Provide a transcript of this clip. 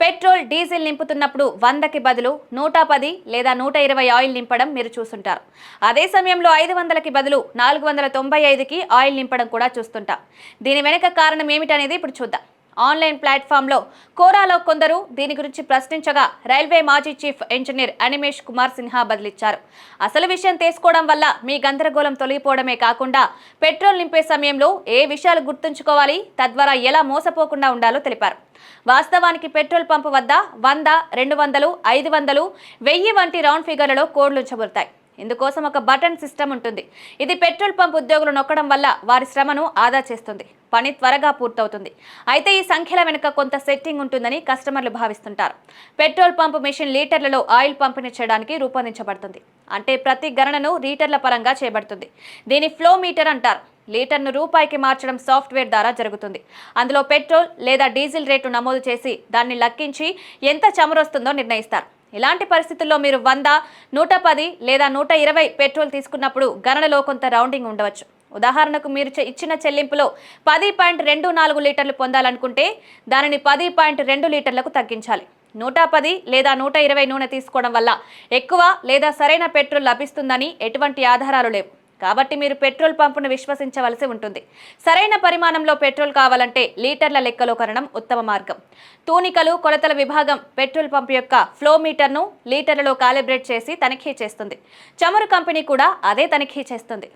Petrol diesel నింపుతున్నప్పుడు వందకి బదులు నూట పది లేదా నూట ఇరవై ఆయిల్ నింపడం మీరు చూస్తుంటారు. అదే సమయంలో ఐదు వందలకి బదులు నాలుగు వందల తొంభై ఐదుకి ఆయిల్ నింపడం కూడా చూస్తుంటాం. దీని వెనుక కారణం ఏమిటనేది ఇప్పుడు చూద్దాం. ఆన్లైన్ ప్లాట్ఫామ్లో. కోరాలో కొందరు దీని గురించి ప్రశ్నించగా రైల్వే మాజీ చీఫ్ ఇంజనీర్ అనిమేష్ కుమార్ సిన్హా బదిలిచ్చారు. అసలు విషయం తీసుకోవడం వల్ల మీ గందరగోళం తొలగిపోవడమే కాకుండా పెట్రోల్ నింపే సమయంలో ఏ విషయాలు గుర్తుంచుకోవాలి తద్వారా ఎలా మోసపోకుండా ఉండాలో తెలిపారు. వాస్తవానికి పెట్రోల్ పంపు వద్ద వంద రెండు వందలు ఐదు వందలు వెయ్యి వంటి రౌండ్ ఫిగర్లలో కోడ్లు ఉంచబడతాయి ఇందుకోసం ఒక బటన్ సిస్టమ్ ఉంటుంది. ఇది పెట్రోల్ పంప్ ఉద్యోగులు నొక్కడం వల్ల వారి శ్రమను ఆదా చేస్తుంది. పని త్వరగా పూర్తవుతుంది. అయితే ఈ సంఖ్యల వెనుక కొంత సెట్టింగ్ ఉంటుందని కస్టమర్లు భావిస్తుంటారు. పెట్రోల్ పంప్ మిషన్ లీటర్లలో ఆయిల్ పంపిణీ చేయడానికి రూపొందించబడుతుంది. అంటే ప్రతి గణనను లీటర్ల పరంగా చేయబడుతుంది. దీని ఫ్లో మీటర్ అంటారు. లీటర్ను రూపాయికి మార్చడం సాఫ్ట్వేర్ ద్వారా జరుగుతుంది. అందులో పెట్రోల్ లేదా డీజిల్ రేటు నమోదు చేసి దాన్ని లెక్కించి ఎంత చమురొస్తుందో నిర్ణయిస్తారు. ఇలాంటి పరిస్థితుల్లో మీరు వంద నూట పది లేదా నూట ఇరవై పెట్రోల్ తీసుకున్నప్పుడు గణనలో కొంత రౌండింగ్ ఉండవచ్చు. ఉదాహరణకు మీరు చె- ఇచ్చిన చెల్లింపులో పది పాయింట్ రెండు నాలుగు లీటర్లు పొందాలనుకుంటే దానిని పది పాయింట్ రెండు లీటర్లకు తగ్గించాలి. నూట పది లేదా నూట ఇరవై నూనె తీసుకోవడం వల్ల ఎక్కువ లేదా సరైన పెట్రోల్ లభిస్తుందని ఎటువంటి ఆధారాలు లేవు. కాబట్టి మీరు పెట్రోల్ పంపును విశ్వసించవలసి ఉంటుంది. సరైన పరిమాణంలో పెట్రోల్ కావాలంటే లీటర్ల లెక్కలో కొనడం ఉత్తమ మార్గం. తూనికలు కొలతల విభాగం పెట్రోల్ పంప్ యొక్క ఫ్లో మీటర్ను లీటర్లలో కాలిబ్రేట్ చేసి తనిఖీ చేస్తుంది. చమురు కంపెనీ కూడా అదే తనిఖీ చేస్తుంది.